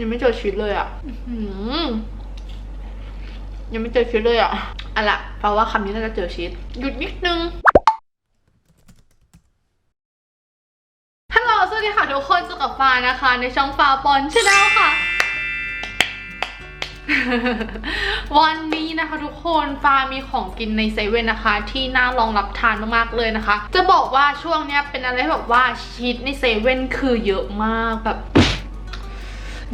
ยังไม่เจอชีสเลยอะอื้อหือยังไม่เจอชีสเลยอะเอะล่ะเพราะว่าคำนี้น่าจะเจอชีสหยุดนิดนึงฮัลโหลสวัสดีค่ะทุกคนเจอกับฟ้านะคะ ในช่องฟ้าปอนชาแนลค่ะ วันนี้นะคะทุกคนฟ้ามีของกินในเซเว่นนะคะ ที่น่าลองรับทานมากๆเลยนะคะ จะบอกว่าช่วงเนี้ยเป็นอะไรที่แบบว่าชีสในเซเว่นคือเยอะมากแบบ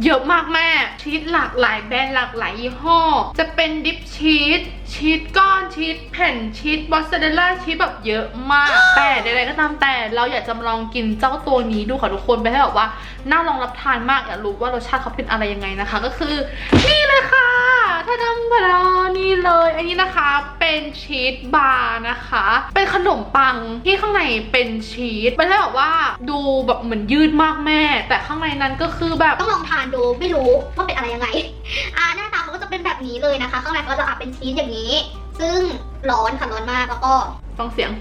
เยอะมากแม่ชีสหลากหลายแบรนด์หลากหลายยี่ห้อ จะเป็นดิฟชีสชีสก้อนชีสแผ่นชีสบอสซาเดลล่าชีสแบบเยอะมาก แต่ใดๆก็ตามแต่เราอยากจะลองกินเจ้าตัวนี้ดูค่ะทุกคนไปให้แบบว่า น่าลองรับทานมากอยากรู้ว่ารสชาติเขาเป็นอะไรยังไงนะคะ ก็คือ นี่เลยค่ะ ถ้าดำบดานี่เลย อันนี้นะคะเป็นชีสบาร์นะคะ เป็นขนมปังที่ข้างในเป็นชีสไม่ได้แบบว่าดูแบบเหมือนยืดมากแม่ แต่ข้างในนั้นก็คือแบบต้องลองทานดูไม่รู้ว่าเป็นอะไรยังไง อ่าหน้าตาเขาก็จะเป็นแบบนี้เลยนะคะ ข้างในเขาจะอับเป็นชีสอย่างนี้ ซึ่งร้อนค่ะร้อนมากแล้วก็ฟังเสียง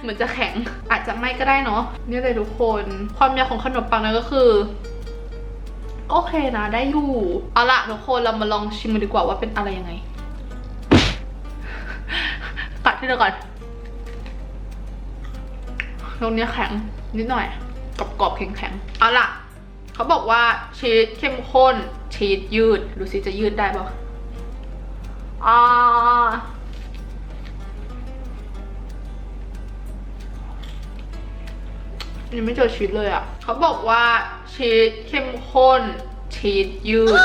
เหมือนจะแข็งอาจจะไม่ก็ได้เนาะนี่เลยทุกคน ความยาวของขนมปังนั้นก็คือ โอเคนะได้อยู่ เอาล่ะทุกคนเรามาลองชิมกันดีกว่าว่าเป็นอะไรยังไง กัดที่เดียวก่อนตรงนี้แข็งนิดหน่อยกรอบๆแข็งๆเอาล่ะเขาบอกว่าชีสเข้มข้นชีสยืด ดูสิจะยืดได้ปะอ่า ยังไม่เจอชีสเลยอะ เขาบอกว่าชีสเข้มข้น ชีสยืด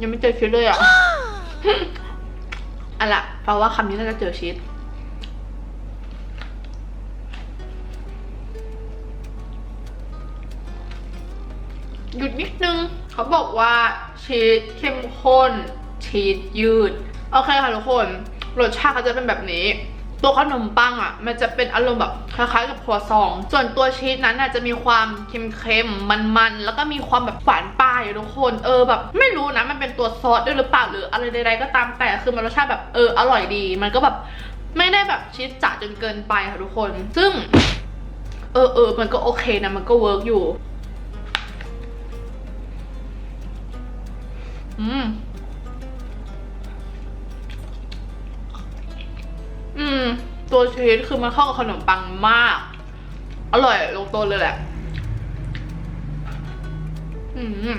ยังไม่เจอชีสเลยอะอะล่ะเพราะว่าคำนี้น่าจะเจอชีสหยุดนิดนึง เขาบอกว่าชีสเข้มข้น ชีสยืด โอเคค่ะทุกคน รสชาติเขาจะเป็นแบบนี้ ตัวขนมปังอะ มันจะเป็นอารมณ์แบบคล้ายๆกับครัวซอง ส่วนตัวชีสนั้นอะจะมีความเค็มๆ มันๆ แล้วก็มีความแบบหวานปลายทุกคน เออแบบ ไม่รู้นะ มันเป็นตัวซอสด้วยหรือเปล่าหรืออะไรใดๆก็ตามแต่คือมันรสชาติแบบเอออร่อยดี มันก็แบบไม่ได้แบบชีสจ๋าจนเกินไปค่ะทุกคน ซึ่ง เออเออมันก็โอเคนะ มันก็เวิร์กอยู่ อืม ตัวชีสคือมันเข้ากับขนมปังมาก อร่อยลงตัวเลยแหละ อืม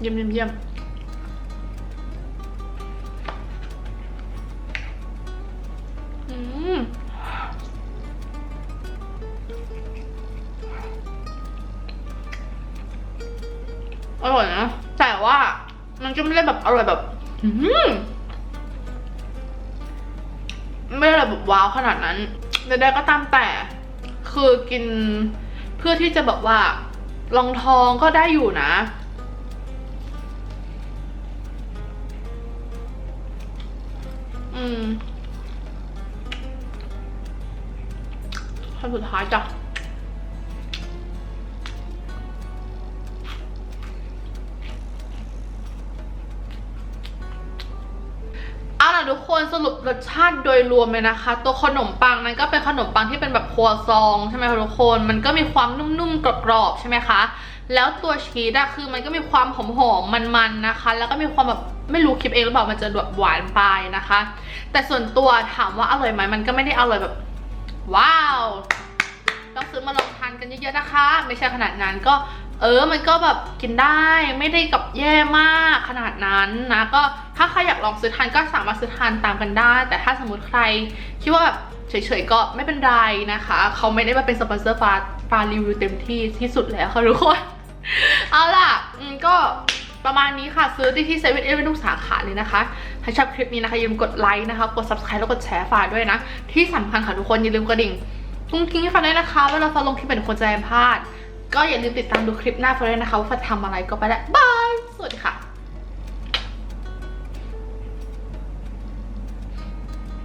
เยี่ยมเยี่ยมเยี่ยมอืมอร่อยนะ แต่ว่ามันจะไม่ได้แบบอร่อยแบบ อืม ไม่ได้แบบว้าวขนาดนั้นใดๆก็ตามแต่ คือกินเพื่อที่จะแบบว่าลองทองก็ได้อยู่นะ อืมคำสุดท้ายจ้ะ ทุกคนสรุปรสชาติโดยรวมเลยนะคะ ตัวขนมปังนั้นก็เป็นขนมปังที่เป็นแบบครัวซองใช่ไหมคะทุกคนมันก็มีความนุ่มๆกรอบๆใช่ไหมคะแล้วตัวชีสอะคือมันก็มีความหอมๆมันๆนะคะ แล้วก็มีความแบบไม่รู้คิดเองหรือเปล่ามันจะแบบหวานไปนะคะ แต่ส่วนตัวถามว่าอร่อยไหมมันก็ไม่ได้อร่อยแบบ ว้าว ต้องซื้อมาลองทานกันเยอะๆนะคะ ไม่ใช่ขนาดนั้นก็ เออ มันก็แบบกินได้ไม่ได้กับแย่มากขนาดนั้นนะ ก็ถ้าใครอยากลองซื้อทานก็สามารถซื้อทานตามกันได้ แต่ถ้าสมมติใครคิดว่าแบบเฉยๆก็ไม่เป็นไรนะคะ เขาไม่ได้มาเป็นสปอนเซอร์ฟาฟารีวิวเต็มที่ที่สุดแล้วค่ะทุกคน เอาล่ะก็ประมาณนี้ค่ะซื้อที่ที่เซเว่นเอเวนทุกสาขาเลยนะคะ ถ้าชอบคลิปนี้นะคะอย่าลืมกดไลค์นะคะ กด subscribe แล้วกดแชร์ฝากด้วยนะ ที่สำคัญค่ะทุกคนอย่าลืมกระดิ่งกุ้งกิ้งให้ฟังด้วยนะคะ เวลาฟังลงคลิปเป็นคนจะไม่พลาด ก็อย่าลืมติดตามดูคลิปหน้าฟังด้วยนะคะว่าจะทำอะไรก็ไปแล้วบาย สวัสดีค่ะ